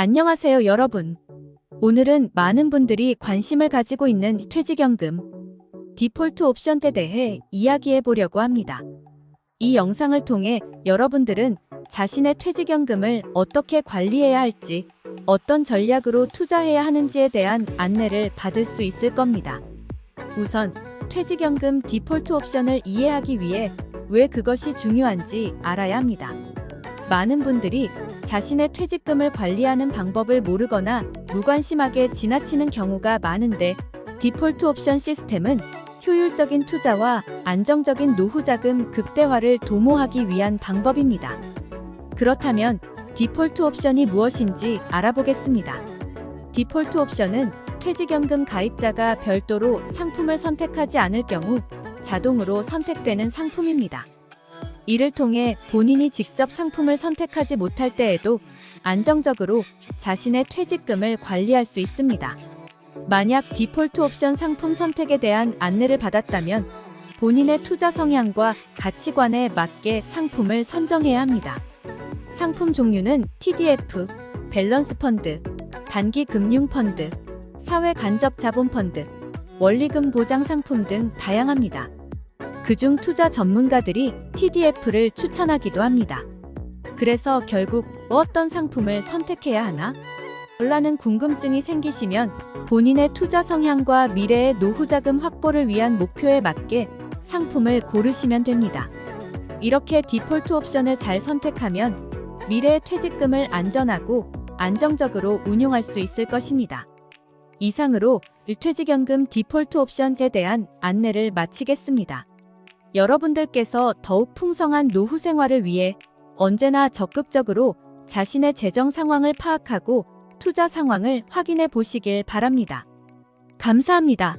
안녕하세요, 여러분. 오늘은 많은 분들이 관심을 가지고 있는 퇴직연금 디폴트 옵션에 대해 이야기해 보려고 합니다. 이 영상을 통해 여러분들은 자신의 퇴직연금을 어떻게 관리해야 할지, 어떤 전략으로 투자해야 하는지에 대한 안내를 받을 수 있을 겁니다. 우선 퇴직연금 디폴트 옵션을 이해하기 위해 왜 그것이 중요한지 알아야 합니다. 많은 분들이 자신의 퇴직금을 관리하는 방법을 모르거나 무관심하게 지나치는 경우가 많은데 디폴트 옵션 시스템은 효율적인 투자와 안정적인 노후 자금 극대화를 도모하기 위한 방법입니다. 그렇다면 디폴트 옵션이 무엇인지 알아보겠습니다. 디폴트 옵션은 퇴직연금 가입자가 별도로 상품을 선택하지 않을 경우 자동으로 선택되는 상품입니다. 이를 통해 본인이 직접 상품을 선택하지 못할 때에도 안정적으로 자신의 퇴직금을 관리할 수 있습니다. 만약 디폴트 옵션 상품 선택에 대한 안내를 받았다면 본인의 투자 성향과 가치관에 맞게 상품을 선정해야 합니다. 상품 종류는 TDF, 밸런스 펀드, 단기 금융 펀드, 사회 간접 자본 펀드, 원리금 보장 상품 등 다양합니다. 그중 투자 전문가들이 TDF를 추천하기도 합니다. 그래서 결국 어떤 상품을 선택해야 하나? 라는 궁금증이 생기시면 본인의 투자 성향과 미래의 노후 자금 확보를 위한 목표에 맞게 상품을 고르시면 됩니다. 이렇게 디폴트 옵션을 잘 선택하면 미래의 퇴직금을 안전하고 안정적으로 운용할 수 있을 것입니다. 이상으로 일퇴직연금 디폴트 옵션에 대한 안내를 마치겠습니다. 여러분들께서 더욱 풍성한 노후 생활을 위해 언제나 적극적으로 자신의 재정 상황을 파악하고 투자 상황을 확인해 보시길 바랍니다. 감사합니다.